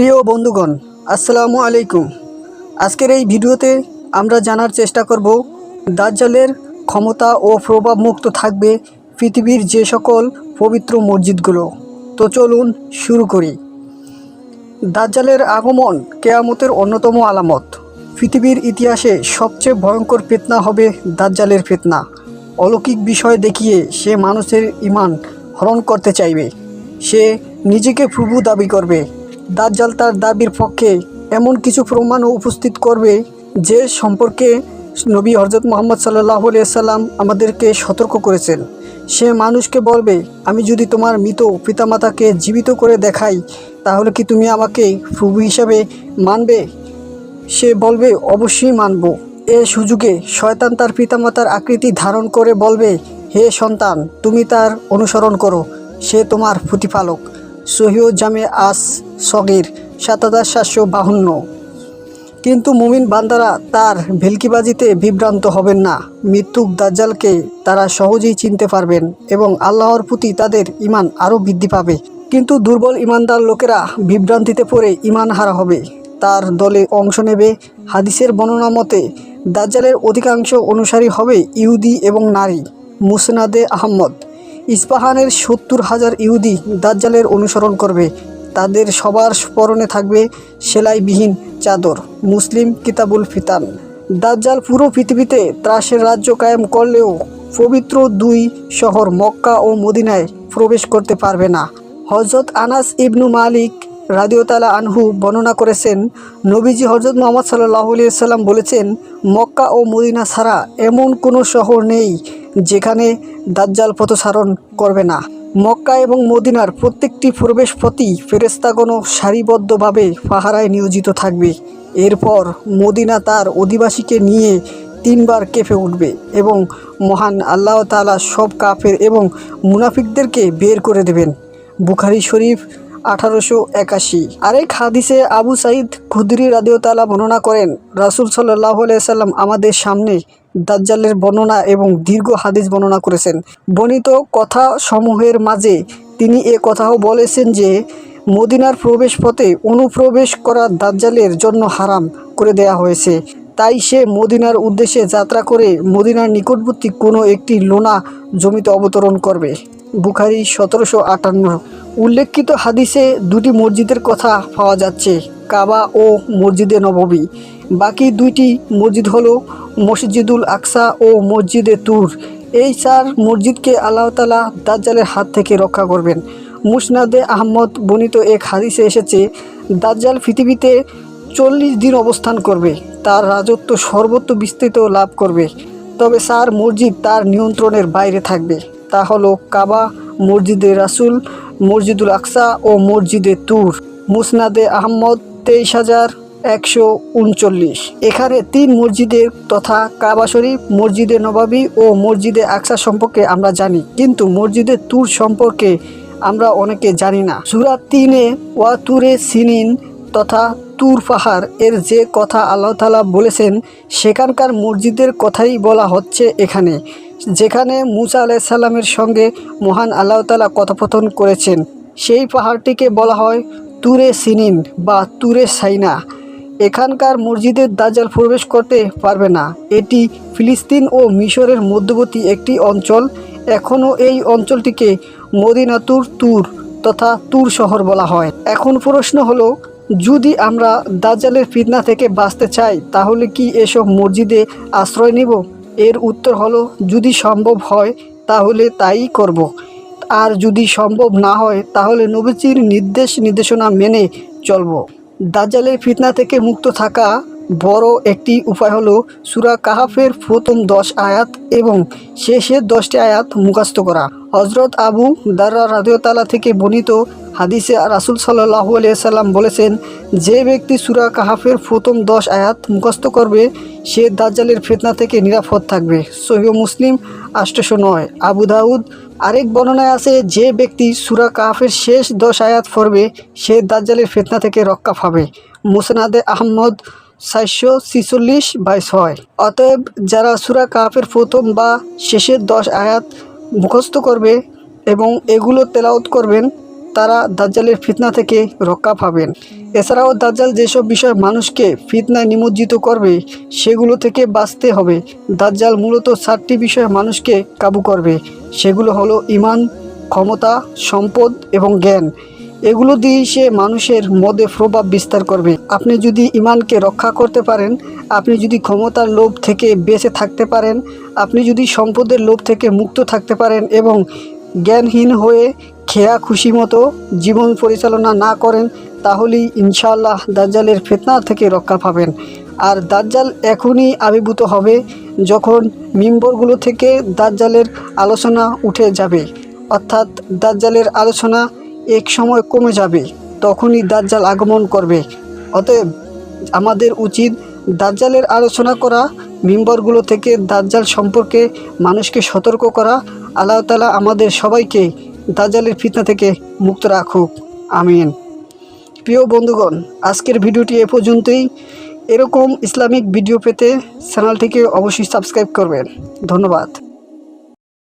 প্রিয় বন্ধুগণ, আসসালামু আলাইকুম। আজকের এই ভিডিওতে আমরা জানার চেষ্টা করব, দাজ্জালের ক্ষমতা ও প্রভাব মুক্ত থাকবে পৃথিবীর যে সকল পবিত্র মসজিদগুলো। তো চলুন শুরু করি। দাজ্জালের আগমন কেয়ামতের অন্যতম আলামত। পৃথিবীর ইতিহাসে সবচেয়ে ভয়ঙ্কর ফিতনা হবে দাজ্জালের ফিতনা। অলৌকিক বিষয় দেখিয়ে সে মানুষের ইমান হরণ করতে চাইবে। সে নিজেকে প্রভু দাবি করবে। দাজ্জাল তার দাবির পক্ষে এমন কিছু প্রমাণও উপস্থিত করবে যে সম্পর্কে নবী হজরত মোহাম্মদ সাল্লাহ সাল্লাম আমাদেরকে সতর্ক করেছেন। সে মানুষকে বলবে, আমি যদি তোমার মৃত পিতামাতাকে জীবিত করে দেখাই, তাহলে কি তুমি আমাকে প্রভু হিসাবে মানবে? সে বলবে, অবশ্যই মানব। এ সুযোগে শয়তান তার পিতামাতার আকৃতি ধারণ করে বলবে, হে সন্তান, তুমি তার অনুসরণ করো, সে তোমার প্রতিপালক। সহিও জামে আস সগির সাত হাজার সাতশো বাহান্ন। কিন্তু মুমিন বান্দারা তার ভেলকিবাজিতে বিভ্রান্ত হবেন না। মৃত্যুক দাজ্জালকে তারা সহজেই চিনতে পারবেন এবং আল্লাহর প্রতি তাদের ইমান আরও বৃদ্ধি পাবে। কিন্তু দুর্বল ইমানদার লোকেরা বিভ্রান্তিতে পড়ে ইমান হারা হবে। তার দলে অংশ নেবে। হাদিসের বর্ণনা মতে, দাজ্জালের অধিকাংশ অনুসারী হবে ইহুদি এবং নারী। মুসনাদে আহম্মদ ইস্পাহানের সত্তর হাজার ইহুদি দাজ্জালের অনুসরণ করবে। তাদের সবার স্মরণে থাকবে সেলাইবিহীন চাদর, মুসলিম কিতাবুল ফিতান। দাজ্জাল পুরো পৃথিবীতে ত্রাসের রাজ্য কায়েম করলেও পবিত্র দুই শহর মক্কা ও মদিনায় প্রবেশ করতে পারবে না। হজরত আনাস ইবনু মালিক রাদিওতালা আনহু বর্ণনা করেছেন, নবীজি হজরত মোহাম্মদ সাল্লাহ সাল্লাম বলেছেন, মক্কা ও মদিনা ছাড়া এমন কোনো শহর নেই যেখানে দাজ্জাল পথসারণ করবে না। মক্কা এবং মদিনার প্রত্যেকটি প্রবেশ পথই ফেরেস্তাগণ সারিবদ্ধভাবে পাহারায় নিয়োজিত থাকবে। এরপর মদিনা তার অধিবাসীকে নিয়ে তিনবার কেঁপে উঠবে এবং মহান আল্লাহ তাআলা সব কাফের এবং মুনাফিকদেরকে বের করে দেবেন। বুখারি শরীফ আঠারোশো একাশি। আরেক হাদিসে আবু সাইদ খুদরি রাদিওতালা বর্ণনা করেন, রাসুল সাল্লাহ সাল্লাম আমাদের সামনে দাজ্জালের বর্ণনা এবং দীর্ঘ হাদিস বর্ণনা করেছেন। বর্ণিত কথা সমূহের মাঝে তিনি এ কথাও বলেছেন যে, মদিনার প্রবেশ পথে অনুপ্রবেশ করা দাজ্জালের জন্য হারাম করে দেয়া হয়েছে। তাই সে মদিনার উদ্দেশ্যে যাত্রা করে মদিনার নিকটবর্তী কোনো একটি লোনা জমিতে অবতরণ করবে। বুখারি সতেরোশো আটান্ন। উল্লেখিত হাদিসে দুটি মসজিদের কথা পাওয়া যাচ্ছে, কাবা ও মসজিদে নববী বাকি দুইটি মসজিদ হলো মসজিদুল আকসা ও মসজিদে তুর। এই চার মসজিদকে আল্লাহ তালা দাজ্জালের হাত থেকে রক্ষা করবেন। মুসনাদে আহমদ বর্ণিত এক হাদিসে এসেছে, দাজ্জাল পৃথিবীতে চল্লিশ দিন অবস্থান করবে, তার রাজত্ব সর্বত্র বিস্তৃত লাভ করবে। তবে চার মসজিদ তার নিয়ন্ত্রণের বাইরে থাকবে। তা হলো কাবা, মসজিদে রাসুল মসজিদুল আকসা ও মসজিদে তুর। মুসনাদে আহমদ তেইশ হাজার একশো উনচল্লিশ। এখানে তিন মসজিদের তথা কাবা শরীফ, মসজিদে নবাবী ও মসজিদে আকসা সম্পর্কে আমরা জানি। কিন্তু মসজিদে তুর সম্পর্কে আমরা অনেকে জানি না। সুরা তিনে ওয়া তুরে সিনিন তথা তুর পাহাড় এর যে কথা আল্লাহ তালা বলেছেন, সেখানকার মসজিদের কথাই বলা হচ্ছে এখানে। যেখানে মুসা আলাইসাল্লামের সঙ্গে মহান আল্লাহ তালা কথোপকথন করেছেন, সেই পাহাড়টিকে বলা হয় তুরে সিনিন বা তুরে সাইনা। এখানকার মসজিদের দাজ্জাল প্রবেশ করতে পারবে না। এটি ফিলিস্তিন ও মিশরের মধ্যবর্তী একটি অঞ্চল। এখনও এই অঞ্চলটিকে মদিনাতুর তুর তথা তুর শহর বলা হয়। এখন প্রশ্ন হলো, যদি আমরা দাজ্জালের ফিতনা থেকে বাঁচতে চাই, তাহলে কি এসব মসজিদে আশ্রয় নিব? এর উত্তর হলো, যদি সম্ভব হয়, তাহলে তাই করব। আর যদি সম্ভব না হয়, তাহলে নবীজির নির্দেশ নির্দেশনা মেনে চলব দাজ্জালের ফিতনা থেকে মুক্ত থাকা বড় একটি উপায় হলো সুরা কাহাফের প্রথম দশ আয়াত এবং শেষের দশটি আয়াত মুখস্থ করা। হজরত আবু দাররা রাদিওতালা থেকে বর্ণিত হাদিসে রাসুল সাল্লাহু সাল্লাম বলেছেন, যে ব্যক্তি সুরা কাহাফের প্রথম দশ আয়াত মুখস্থ করবে, সে দাজ্জালের ফিতনা থেকে নিরাপদ থাকবে। সহিহ মুসলিম আষ্টশো নয়। আবু দাউদ, আরেক বর্ণনায় আছে, যে ব্যক্তি সুরা কাহাফের শেষ দশ আয়াত পড়বে, সে দাজ্জালের ফিতনা থেকে রক্ষা পাবে। মুসনাদে আহমদ সাতশো ছিচল্লিশ বাই ছয়। অতএব যারা সুরা কাহাফের প্রথম বা শেষের দশ আয়াত মুখস্থ করবে এবং এগুলো তেলাওত করবেন, তারা দাজ্জালের ফিতনা থেকে রক্ষা পাবেন। এছাড়াও দাজ্জাল যেসব বিষয় মানুষকে ফিতনায় নিমজ্জিত করবে, সেগুলো থেকে বাঁচতে হবে। দাজ্জাল মূলত চারটি বিষয় মানুষকে কাবু করবে। সেগুলো হলো ইমান, ক্ষমতা, সম্পদ এবং জ্ঞান। এগুলো দিয়েই সে মানুষের মদে প্রভাব বিস্তার করবে। আপনি যদি ইমানকে রক্ষা করতে পারেন, আপনি যদি ক্ষমতার লোভ থেকে বেঁচে থাকতে পারেন, আপনি যদি সম্পদের লোভ থেকে মুক্ত থাকতে পারেন এবং জ্ঞানহীন হয়ে খেয়া খুশি মতো জীবন পরিচালনা না করেন, তাহলেই ইনশাআল্লাহ দাজ্জালের ফেতনা থেকে রক্ষা পাবেন। আর দাজ্জাল এখনই আবির্ভূত হবে যখন মিম্বরগুলো থেকে দাজ্জালের আলোচনা উঠে যাবে। অর্থাৎ দাজ্জালের আলোচনা এক সময় কমে যাবে, তখনই দাজ্জাল আগমন করবে। অতএব আমাদের উচিত দাজ্জালের আলোচনা করা, মিম্বরগুলো থেকে দাজ্জাল সম্পর্কে মানুষকে সতর্ক করা। আল্লাহ তালা আমাদের সবাইকে দাজ্জালের ফিতনা থেকে মুক্ত রাখুক। আমিন। প্রিয় বন্ধুগণ, আজকের ভিডিওটি এ পর্যন্তই। এরকম ইসলামিক ভিডিও পেতে চ্যানেলটিকে অবশ্যই সাবস্ক্রাইব করবেন। ধন্যবাদ।